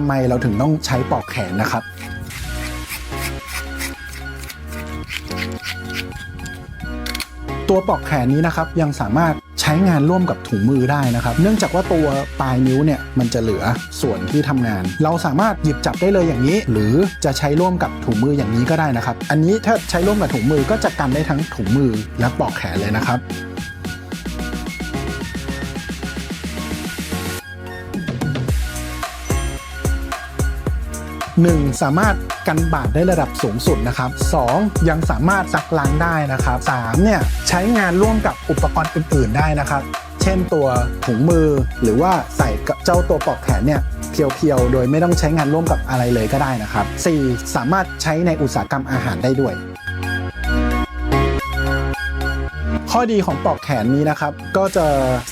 ำไมเราถึงต้องใช้ปลอกแขนนะครับ ตัวปลอกแขนนี้นะครับยังสามารถใช้งานร่วมกับถุงมือได้นะครับ เนื่องจากว่าตัวปลายนิ้วเนี่ยมันจะเหลือส่วนที่ทำงาน เราสามารถหยิบจับได้เลยอย่างนี้ หรือจะใช้ร่วมกับถุงมืออย่างนี้ก็ได้นะครับ อันนี้ถ้าใช้ร่วมกับถุงมือก็จะกันได้ทั้งถุงมือและปลอกแขนเลยนะครับ 1. สามารถกันบาดได้ระดับสูงสุดนะครับ 2. ยังสามารถซักล้างได้นะครับ 3. เนี่ยใช้งานร่วมกับอุปกรณ์อื่น ๆ ได้นะครับ เช่นตัวถุงมือหรือว่าใส่กับเจ้าตัวปลอกแขนเนี่ยเพียวๆ โดยไม่ต้องใช้งานร่วมกับอะไรเลยก็ได้นะครับ 4. สามารถใช้ในอุตสาหกรรมอาหารได้ด้วยข้อดีของปลอกแขนนี้นะครับ ก็จะ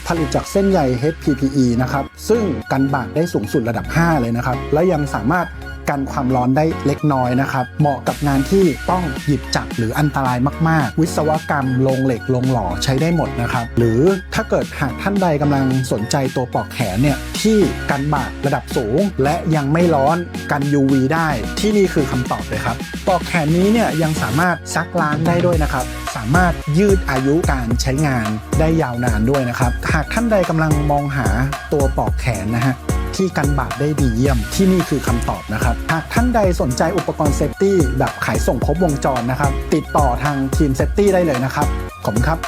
ผลิตจากเส้นใย HPPE นะครับ ซึ่งกันบาดได้สูงสุดระดับ 5 เลยนะครับ และยังสามารถ กันความร้อนได้เล็กน้อยนะครับ เหมาะกับงานที่ต้องหยิบจับหรืออันตรายมาก ๆ วิศวกรรมโรงเหล็กโรงหล่อใช้ได้หมดนะครับ หรือถ้าเกิดหากท่านใดกำลังสนใจตัวปลอกแขนเนี่ยที่กันบาดระดับสูง และยังไม่ร้อนกัน UV ได้ที่นี่คือคำตอบเลยครับปลอกแขนนี้เนี่ยยังสามารถซักล้างได้ด้วยนะครับสามารถยืดอายุการใช้งานได้ยาวนานด้วยนะครับ หากท่านใดกำลังมองหาตัวปลอกแขนนะฮะ ที่กันบาดได้ดีเยี่ยม ที่นี่คือคำตอบนะครับหากท่านใดสนใจอุปกรณ์เซฟตี้แบบขายส่งครบวงจรนะครับ ติดต่อทางทีมเซฟตี้ได้เลยนะครับ ขอบคุณครับ